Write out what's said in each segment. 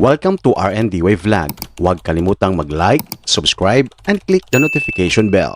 Welcome to RND Wave Vlog. Huwag kalimutang mag-like, subscribe, and click the notification bell.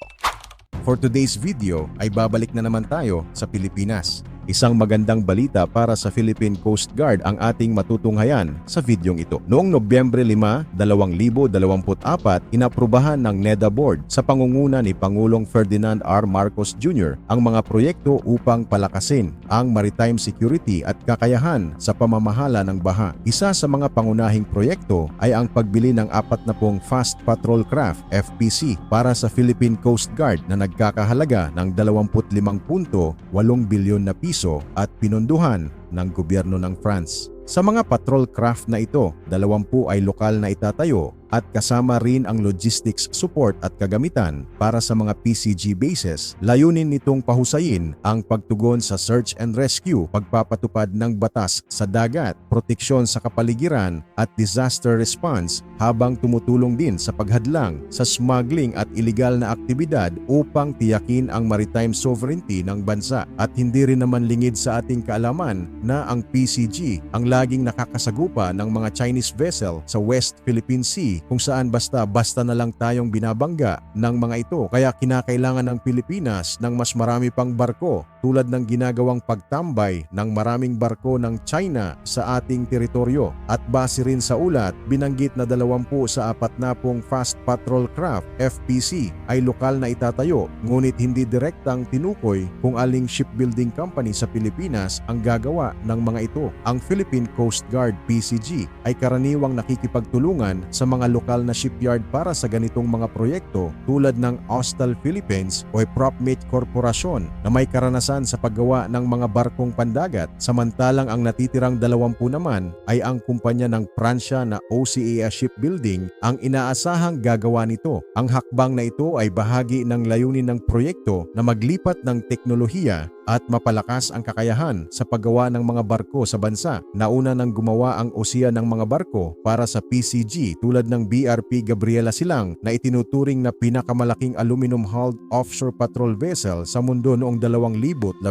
For today's video ay babalik na naman tayo sa Pilipinas. Isang magandang balita para sa Philippine Coast Guard ang ating matutunghayan sa videong ito. Noong Nobyembre 5, 2024, inaprubahan ng NEDA Board sa pangunguna ni Pangulong Ferdinand R. Marcos Jr. ang mga proyekto upang palakasin ang maritime security at kakayahan sa pamamahala ng baha. Isa sa mga pangunahing proyekto ay ang pagbili ng apat na pong Fast Patrol Craft FPC para sa Philippine Coast Guard na nagkakahalaga ng 25.8 bilyon na piso at pinunduhan ng gobyerno ng France. Sa mga patrol craft na ito, 20 ay lokal na itatayo at kasama rin ang logistics support at kagamitan para sa mga PCG bases. Layunin nitong pahusayin ang pagtugon sa search and rescue, pagpapatupad ng batas sa dagat, proteksyon sa kapaligiran at disaster response habang tumutulong din sa paghadlang sa smuggling at illegal na aktibidad upang tiyakin ang maritime sovereignty ng bansa. At hindi rin naman lingid sa ating kaalaman na ang PCG ang laging nakakasagupa ng mga Chinese vessel sa West Philippine Sea kung saan basta-basta na lang tayong binabangga ng mga ito. Kaya kinakailangan ng Pilipinas ng mas marami pang barko tulad ng ginagawang pagtambay ng maraming barko ng China sa ating teritoryo. At base rin sa ulat, binanggit na 20 sa 40 Fast Patrol Craft FPC ay lokal na itatayo ngunit hindi direktang tinukoy kung aling shipbuilding company sa Pilipinas ang gagawa ng mga ito. Ang Philippine Coast Guard PCG ay karaniwang nakikipagtulungan sa mga lokal na shipyard para sa ganitong mga proyekto tulad ng Austal Philippines o Propmate Corporation na may karanasan sa paggawa ng mga barkong pandagat samantalang ang natitirang 20 naman ay ang kumpanya ng Pransya na OCA Shipbuilding ang inaasahang gagawa nito. Ang hakbang na ito ay bahagi ng layunin ng proyekto na maglipat ng teknolohiya at mapalakas ang kakayahan sa paggawa mga barko sa bansa. Nauna nang gumawa ang OSIA ng mga barko para sa PCG tulad ng BRP Gabriela Silang na itinuturing na pinakamalaking aluminum-hulled offshore patrol vessel sa mundo noong 2011.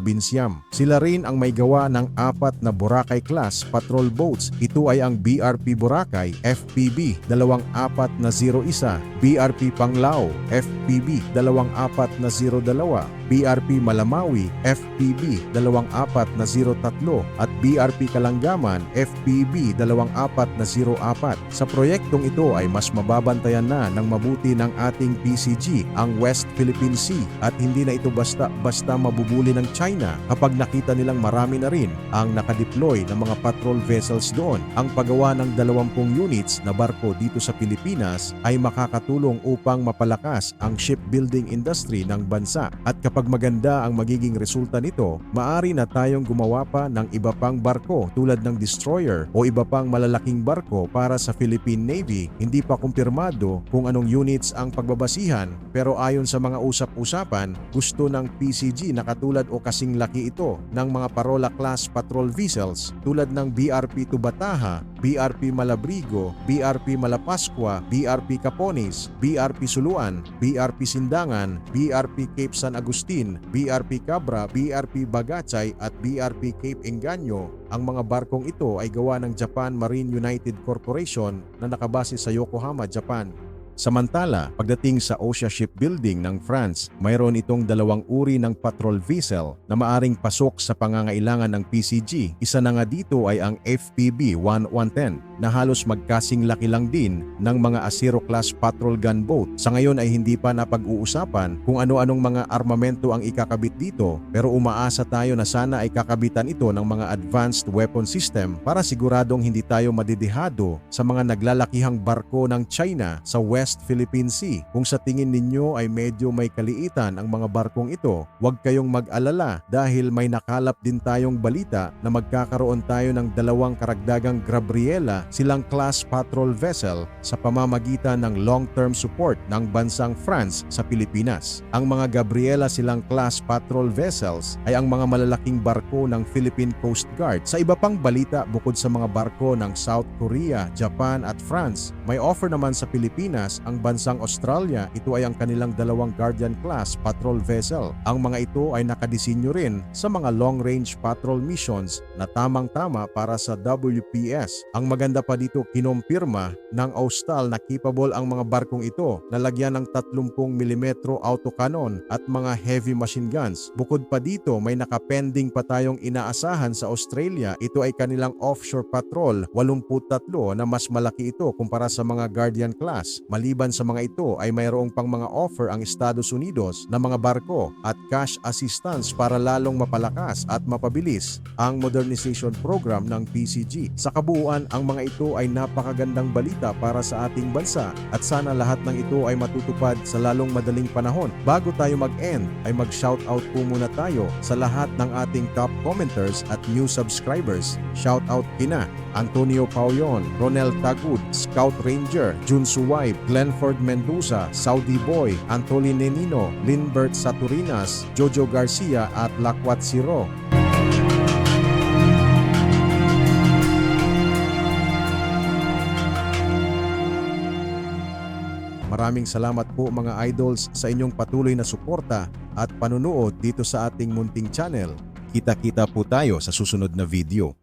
Sila rin ang may gawa ng apat na Boracay class patrol boats. Ito ay ang BRP Boracay FPB 2401, BRP Panglao FPB 2402, BRP Malamawi FPB 2403 at BRP Kalanggaman FPB 2404. Sa proyektong ito ay mas mababantayan na ng mabuti ng ating PCG ang West Philippine Sea at hindi na ito basta-basta mabubuli ng China kapag nakita nilang marami na rin ang nakadeploy ng mga patrol vessels doon. Ang paggawa ng 20 units na barko dito sa Pilipinas ay makakatulong upang mapalakas ang shipbuilding industry ng bansa at kapag maganda ang magiging resulta nito, maari na tayong gumawa pa ng iba pang barko tulad ng destroyer o iba pang malalaking barko para sa Philippine Navy. Hindi pa kumpirmado kung anong units ang pagbabasihan pero ayon sa mga usap-usapan, gusto ng PCG na katulad o kasing laki ito ng mga Parola class patrol vessels tulad ng BRP Tubataha, BRP Malabrigo, BRP Malapascua, BRP Capones, BRP Suluan, BRP Sindangan, BRP Cape San Agustin, BRP Cabra, BRP Bagacay at BRP Cape Engaño. Ang mga barkong ito ay gawa ng Japan Marine United Corporation na nakabase sa Yokohama, Japan. Samantala, pagdating sa OSIA Shipbuilding ng France, mayroon itong dalawang uri ng patrol vessel na maaring pasok sa pangangailangan ng PCG. Isa na nga dito ay ang FPB 1110 na halos magkasing laki lang din ng mga Asiro class patrol gunboat. Sa ngayon ay hindi pa napag-uusapan kung ano-anong mga armamento ang ikakabit dito pero umaasa tayo na sana ay kakabitan ito ng mga advanced weapon system para siguradong hindi tayo madidihado sa mga naglalakihang barko ng China sa West Philippine Sea. Kung sa tingin ninyo ay medyo may kaliitan ang mga barkong ito, huwag kayong mag-alala dahil may nakalap din tayong balita na magkakaroon tayo ng dalawang karagdagang Gabriela silang class patrol vessel sa pamamagitan ng long-term support ng bansang France sa Pilipinas. Ang mga Gabriela silang class patrol vessels ay ang mga malalaking barko ng Philippine Coast Guard. Sa iba pang balita bukod sa mga barko ng South Korea, Japan at France, may offer naman sa Pilipinas Pilipinas, ang bansang Australia, ito ay ang kanilang dalawang Guardian class patrol vessel. Ang mga ito ay nakadesinyo rin sa mga long-range patrol missions na tamang-tama para sa WPS. Ang maganda pa dito, kinumpirma ng Austal na capable ang mga barkong ito na lagyan ng 30mm autocannon at mga heavy machine guns. Bukod pa dito, may nakapending pa tayong inaasahan sa Australia. Ito ay kanilang offshore patrol, 83 na mas malaki ito kumpara sa mga Guardian class. Maliban sa mga ito ay mayroong pang mga offer ang Estados Unidos na mga barko at cash assistance para lalong mapalakas at mapabilis ang modernization program ng PCG. Sa kabuuan, ang mga ito ay napakagandang balita para sa ating bansa at sana lahat ng ito ay matutupad sa lalong madaling panahon. Bago tayo mag-end, ay mag-shoutout po muna tayo sa lahat ng ating top commenters at new subscribers. Shoutout kina Antonio Pauyon, Ronel Tagud, Scout Ranger, Jun Suway, Glenford Mendoza, Saudi Boy, Antoli Nenino, Linbert Saturinas, Jojo Garcia at Lakwat Siro. Maraming salamat po mga idols sa inyong patuloy na suporta at panunood dito sa ating munting channel. Kita-kita po tayo sa susunod na video.